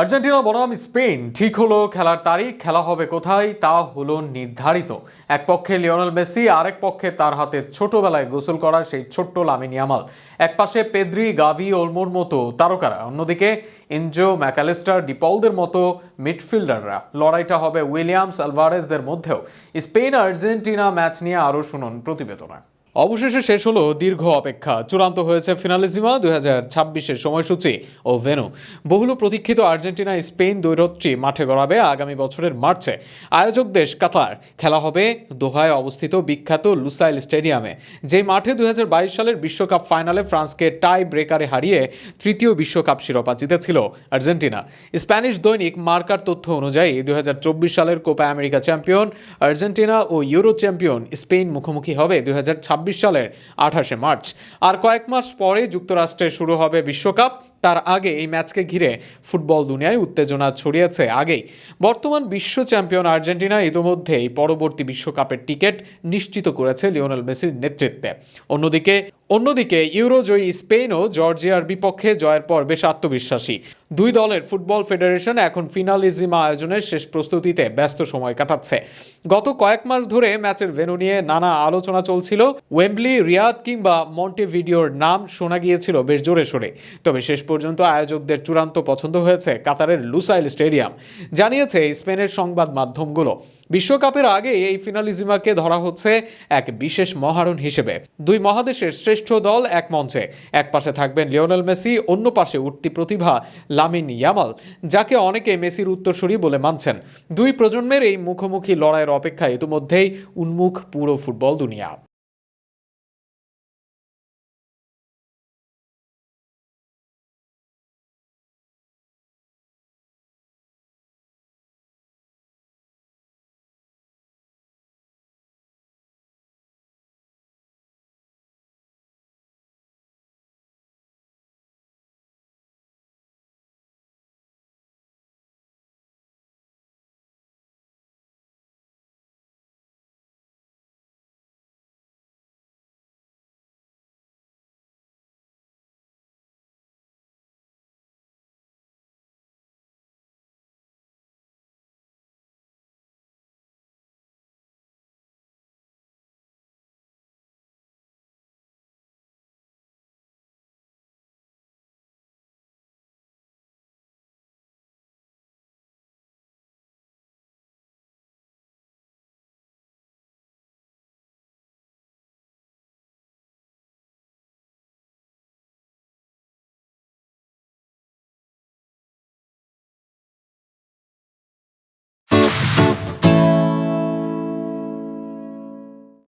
Argentina বনাম Spain, ঠিক হলো খেলার তারিখ, খেলা হবে কোথায় তা হলো নির্ধারিত। এক পক্ষে লিওনেল মেসি, আরেক পক্ষে তার হাতে ছোটবেলায় গোসল করা সেই ছোট্ট লামিন ইয়ামাল। এক পাশে পেদ্রি, গাভি, ওলমোর মতো তারকারা। অন্যদিকে এনজো ম্যাকালিস্টার, ডিপলদের মতো মিডফিল্ডাররা। লড়াইটা হবে উইলিয়ামস আলভারেজদের মধ্যেও। স্পেন আর্জেন্টিনা ম্যাচ নিয়ে আরও শুনুন প্রতিবেদনা অবশেষে শেষ হলো দীর্ঘ অপেক্ষা। চূড়ান্ত হয়েছে ফিনালিজিমা দুই হাজার ছাব্বিশের সময়সূচি ও ভেনু। বহুল প্রতীক্ষিত আর্জেন্টিনা স্পেন দ্বৈরথটি মাঠে গড়াবে আগামী বছরের মার্চে। আয়োজক দেশ কাতার। খেলা হবে দোহায় অবস্থিত বিখ্যাত লুসাইল স্টেডিয়ামে। যে মাঠে দুই হাজার বাইশ সালের বিশ্বকাপ ফাইনালে ফ্রান্সকে টাই ব্রেকারে হারিয়ে তৃতীয় বিশ্বকাপ শিরোপা জিতেছিল আর্জেন্টিনা। স্প্যানিশ দৈনিক মার্কার তথ্য অনুযায়ী দুই হাজার চব্বিশ সালের কোপা আমেরিকা চ্যাম্পিয়ন আর্জেন্টিনা ও ইউরো চ্যাম্পিয়ন স্পেন মুখোমুখি হবে দুই সালের আঠাশে মার্চ। আর কয়েক মাস পরে যুক্তরাষ্ট্রে শুরু হবে বিশ্বকাপ। তার আগে এই ম্যাচকে ঘিরে ফুটবল দুনিয়ায় উত্তেজনা ছড়িয়েছে আগেই। বর্তমান বিশ্ব চ্যাম্পিয়ন আর্জেন্টিনা ইতিমধ্যেই পরবর্তী বিশ্বকাপের টিকিট নিশ্চিত করেছে লিওনেল মেসির নেতৃত্বে। অন্যদিকে অন্যদিকে ইউরোজয়ী স্পেনও জর্জিয়ার বিপক্ষে জয়ের পর বেশ আত্মবিশ্বাসী। দুই দলের ফুটবল ফেডারেশন এখন ফিনালিজিমা আয়োজনের শেষ প্রস্তুতিতে ব্যস্ত সময় কাটাচ্ছে। গত কয়েক মাস ধরে ম্যাচের ভেনু নিয়ে নানা আলোচনা চলছিল। ওয়েম্বলি, রিয়াদ কিংবা মন্টেভিডিওর নাম শোনা গিয়েছিল বেশ জোরে সোরে। তবে শেষ পর্যন্ত আয়োজকদের চূড়ান্ত পছন্দ হয়েছে কাতারের লুসাইল স্টেডিয়াম। জানিয়েছে স্পেনের সংবাদ মাধ্যমগুলো। বিশ্বকাপের আগে এই ফিনালিজিমাকে ধরা হচ্ছে এক বিশেষ মহারণ হিসেবে। দুই মহাদেশের শ্রেষ্ঠ দল এক মঞ্চে। এক পাশে থাকবেন লিওনেল মেসি, অন্য পাশে উঠতি প্রতিভা লামিন ইয়ামাল, যাকে অনেকে মেসির উত্তরসূরি বলে মানছেন। দুই প্রজন্মের এই মুখোমুখি লড়াইয়ের অপেক্ষায় ইতিমধ্যেই উন্মুখ পুরো ফুটবল দুনিয়া।